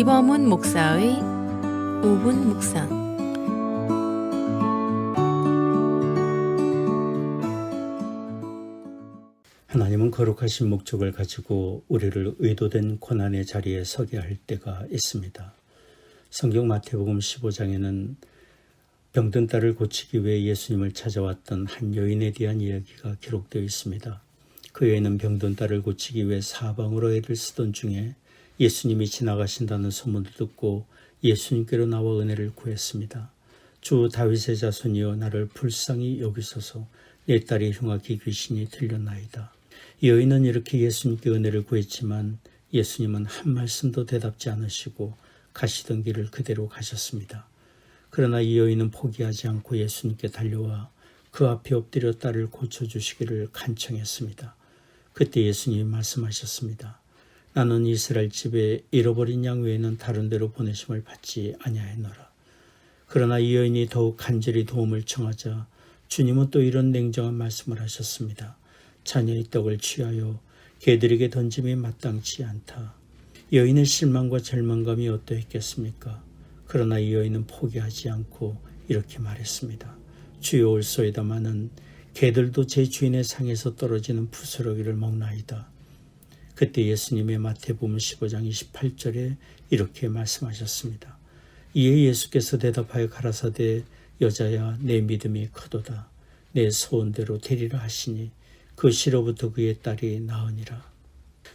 이범훈 목사의 5분 묵상 하나님은 거룩하신 목적을 가지고 우리를 의도된 고난의 자리에 서게 할 때가 있습니다. 성경 마태복음 15장에는 병든 딸을 고치기 위해 예수님을 찾아왔던 한 여인에 대한 이야기가 기록되어 있습니다. 그 여인은 병든 딸을 고치기 위해 사방으로 애를 쓰던 중에 예수님이 지나가신다는 소문을 듣고 예수님께로 나와 은혜를 구했습니다. 주 다윗의 자손이여 나를 불쌍히 여기소서 내 딸이 흉악히 귀신이 들렸나이다. 이 여인은 이렇게 예수님께 은혜를 구했지만 예수님은 한 말씀도 대답지 않으시고 가시던 길을 그대로 가셨습니다. 그러나 이 여인은 포기하지 않고 예수님께 달려와 그 앞에 엎드려 딸을 고쳐주시기를 간청했습니다. 그때 예수님이 말씀하셨습니다. 나는 이스라엘 집에 잃어버린 양 외에는 다른 데로 보내심을 받지 아니하였노라. 그러나 이 여인이 더욱 간절히 도움을 청하자 주님은 또 이런 냉정한 말씀을 하셨습니다. 자녀의 떡을 취하여 개들에게 던짐이 마땅치 않다. 여인의 실망과 절망감이 어떠했겠습니까? 그러나 이 여인은 포기하지 않고 이렇게 말했습니다. 주여 올소이다마는 개들도 제 주인의 상에서 떨어지는 부스러기를 먹나이다. 그때 예수님의 마태복음 15장 28절에 이렇게 말씀하셨습니다. 이에 예수께서 대답하여 가라사대 여자야 내 믿음이 크도다. 내 소원대로 되리라 하시니 그 시로부터 그의 딸이 나으니라.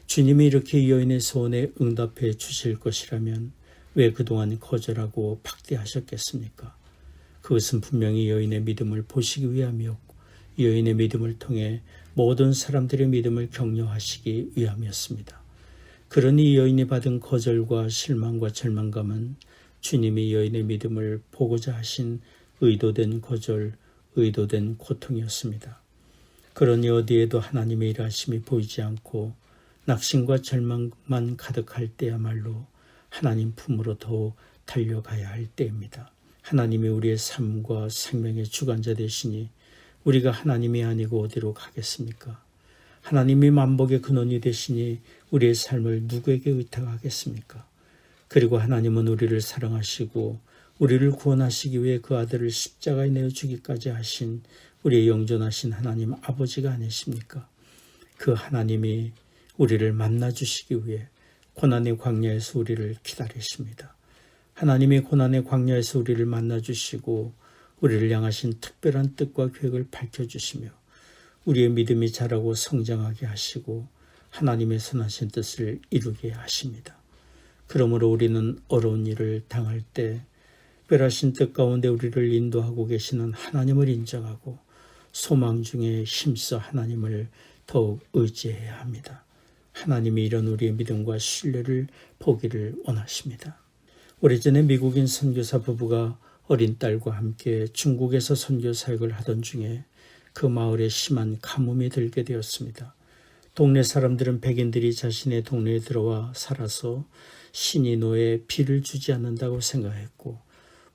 주님이 이렇게 이 여인의 소원에 응답해 주실 것이라면 왜 그동안 거절하고 박대하셨겠습니까? 그것은 분명히 여인의 믿음을 보시기 위함이었고 여인의 믿음을 통해 모든 사람들의 믿음을 격려하시기 위함이었습니다. 그러니 여인이 받은 거절과 실망과 절망감은 주님이 여인의 믿음을 보고자 하신 의도된 거절, 의도된 고통이었습니다. 그러니 어디에도 하나님의 일하심이 보이지 않고 낙심과 절망만 가득할 때야말로 하나님 품으로 더욱 달려가야 할 때입니다. 하나님이 우리의 삶과 생명의 주관자 되시니 우리가 하나님이 아니고 어디로 가겠습니까? 하나님이 만복의 근원이 되시니 우리의 삶을 누구에게 의탁하겠습니까? 그리고 하나님은 우리를 사랑하시고 우리를 구원하시기 위해 그 아들을 십자가에 내어 주기까지 하신 우리의 영존하신 하나님 아버지가 아니십니까? 그 하나님이 우리를 만나 주시기 위해 고난의 광야에서 우리를 기다리십니다. 하나님이 고난의 광야에서 우리를 만나 주시고 우리를 향하신 특별한 뜻과 계획을 밝혀 주시며 우리의 믿음이 자라고 성장하게 하시고 하나님의 선하신 뜻을 이루게 하십니다. 그러므로 우리는 어려운 일을 당할 때 특별하신 뜻 가운데 우리를 인도하고 계시는 하나님을 인정하고 소망 중에 힘써 하나님을 더욱 의지해야 합니다. 하나님이 이런 우리의 믿음과 신뢰를 보기를 원하십니다. 오래전에 미국인 선교사 부부가 어린 딸과 함께 중국에서 선교 사역을 하던 중에 그 마을에 심한 가뭄이 들게 되었습니다. 동네 사람들은 백인들이 자신의 동네에 들어와 살아서 신이 노에 비를 주지 않는다고 생각했고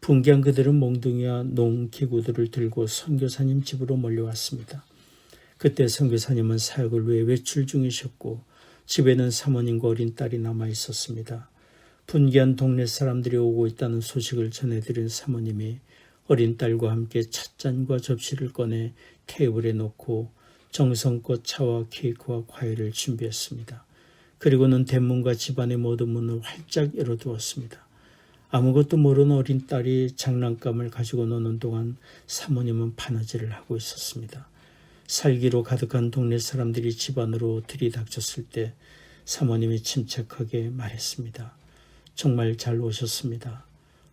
분개한 그들은 몽둥이와 농기구들을 들고 선교사님 집으로 몰려왔습니다. 그때 선교사님은 사역을 위해 외출 중이셨고 집에는 사모님과 어린 딸이 남아 있었습니다. 분개한 동네 사람들이 오고 있다는 소식을 전해드린 사모님이 어린 딸과 함께 찻잔과 접시를 꺼내 테이블에 놓고 정성껏 차와 케이크와 과일을 준비했습니다. 그리고는 대문과 집안의 모든 문을 활짝 열어두었습니다. 아무것도 모르는 어린 딸이 장난감을 가지고 노는 동안 사모님은 바느질을 하고 있었습니다. 살기로 가득한 동네 사람들이 집 안으로 들이닥쳤을 때 사모님이 침착하게 말했습니다. 정말 잘 오셨습니다.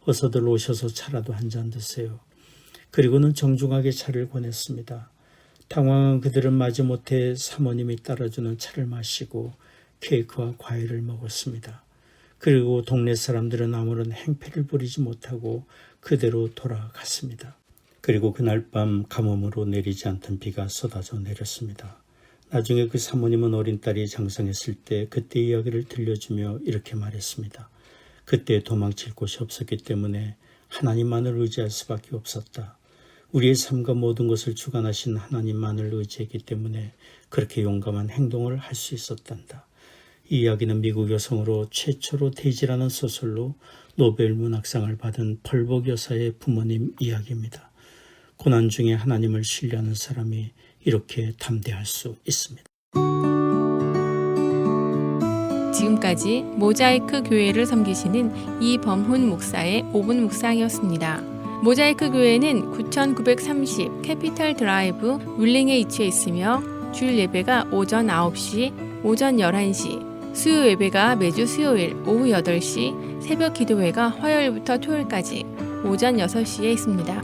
어서들 오셔서 차라도 한 잔 드세요. 그리고는 정중하게 차를 권했습니다. 당황한 그들은 마지못해 사모님이 따라주는 차를 마시고 케이크와 과일을 먹었습니다. 그리고 동네 사람들은 아무런 행패를 부리지 못하고 그대로 돌아갔습니다. 그리고 그날 밤 가뭄으로 내리지 않던 비가 쏟아져 내렸습니다. 나중에 그 사모님은 어린 딸이 장성했을 때 그때 이야기를 들려주며 이렇게 말했습니다. 그때 도망칠 곳이 없었기 때문에 하나님만을 의지할 수밖에 없었다. 우리의 삶과 모든 것을 주관하신 하나님만을 의지했기 때문에 그렇게 용감한 행동을 할 수 있었단다. 이 이야기는 미국 여성으로 최초로 대지라는 소설로 노벨 문학상을 받은 펄복 여사의 부모님 이야기입니다. 고난 중에 하나님을 신뢰하는 사람이 이렇게 담대할 수 있습니다. 지금까지 모자이크 교회를 섬기시는 이범훈 목사의 5분 묵상이었습니다. 모자이크 교회는 9930 캐피탈 드라이브 윌링에 위치해 있으며 주일 예배가 오전 9시, 오전 11시, 수요 예배가 매주 수요일 오후 8시, 새벽 기도회가 화요일부터 토요일까지 오전 6시에 있습니다.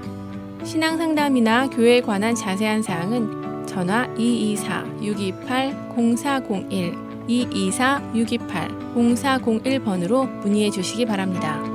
신앙 상담이나 교회에 관한 자세한 사항은 전화 224-628-0401 224-628-0401번으로 문의해 주시기 바랍니다.